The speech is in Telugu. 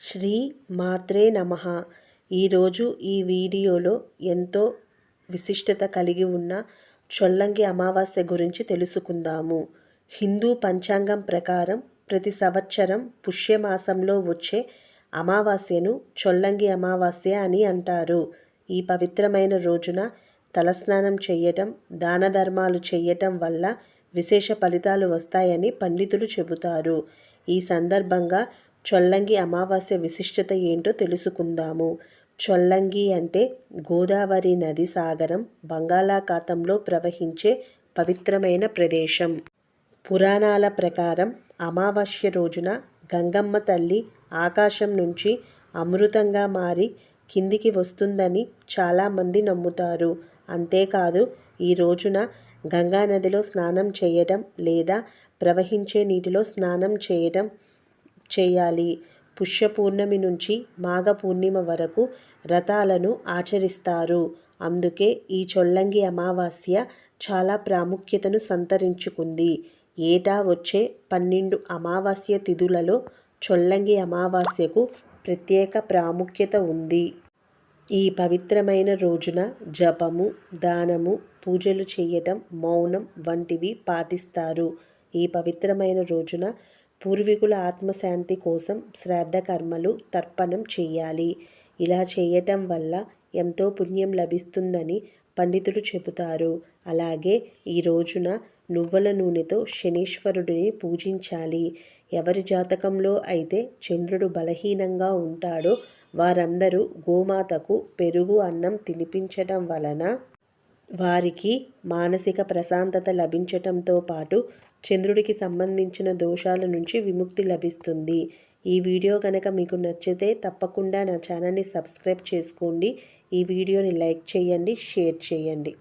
శ్రీ మాత్రే నమ. ఈరోజు ఈ వీడియోలో ఎంతో విశిష్టత కలిగి ఉన్న చొల్లంగి అమావాస్య గురించి తెలుసుకుందాము. హిందూ పంచాంగం ప్రకారం ప్రతి సంవత్సరం పుష్యమాసంలో వచ్చే అమావాస్యను చొల్లంగి అమావాస్య అని అంటారు. ఈ పవిత్రమైన రోజున తలస్నానం చేయటం దాన ధర్మాలు చేయటం వల్ల విశేష ఫలితాలు వస్తాయని పండితులు చెబుతారు. ఈ సందర్భంగా చొల్లంగి అమావాస్య విశిష్టత ఏంటో తెలుసుకుందాము. చొల్లంగి అంటే గోదావరి నది సాగరం బంగాళాఖాతంలో ప్రవహించే పవిత్రమైన ప్రదేశం. పురాణాల ప్రకారం అమావాస్య రోజున గంగమ్మ తల్లి ఆకాశం నుంచి అమృతంగా మారి కిందికి వస్తుందని చాలామంది నమ్ముతారు. అంతేకాదు ఈ రోజున గంగానదిలో స్నానం చేయడం లేదా ప్రవహించే నీటిలో స్నానం చేయడం చేయాలి. పుష్య పూర్ణమి నుంచి మాఘ పూర్ణిమ వరకు వ్రతాలను ఆచరిస్తారు. అందుకే ఈ చొల్లంగి అమావాస్య చాలా ప్రాముఖ్యతను సంతరించుకుంది. ఏటా వచ్చే పన్నెండు అమావాస్య తిథులలో చొల్లంగి అమావాస్యకు ప్రత్యేక ప్రాముఖ్యత ఉంది. ఈ పవిత్రమైన రోజున జపము దానము పూజలు చేయటం మౌనం వంటివి పాటిస్తారు. ఈ పవిత్రమైన రోజున పూర్వీకుల ఆత్మశాంతి కోసం శ్రాద్ధ కర్మలు తర్పణం చేయాలి. ఇలా చేయటం వల్ల ఎంతో పుణ్యం లభిస్తుందని పండితులు చెబుతారు. అలాగే ఈ రోజున నువ్వుల నూనెతో శనీశ్వరుడిని పూజించాలి. ఎవరి జాతకంలో అయితే చంద్రుడు బలహీనంగా ఉంటాడో వారందరూ గోమాతకు పెరుగు అన్నం తినిపించటం వలన వారికి మానసిక ప్రశాంతత లభించటంతో పాటు చంద్రుడికి సంబంధించిన దోషాల నుంచి విముక్తి లభిస్తుంది. ఈ వీడియో కనుక మీకు నచ్చితే తప్పకుండా నా ఛానల్ని సబ్స్క్రైబ్ చేసుకోండి. ఈ వీడియోని లైక్ చేయండి షేర్ చేయండి.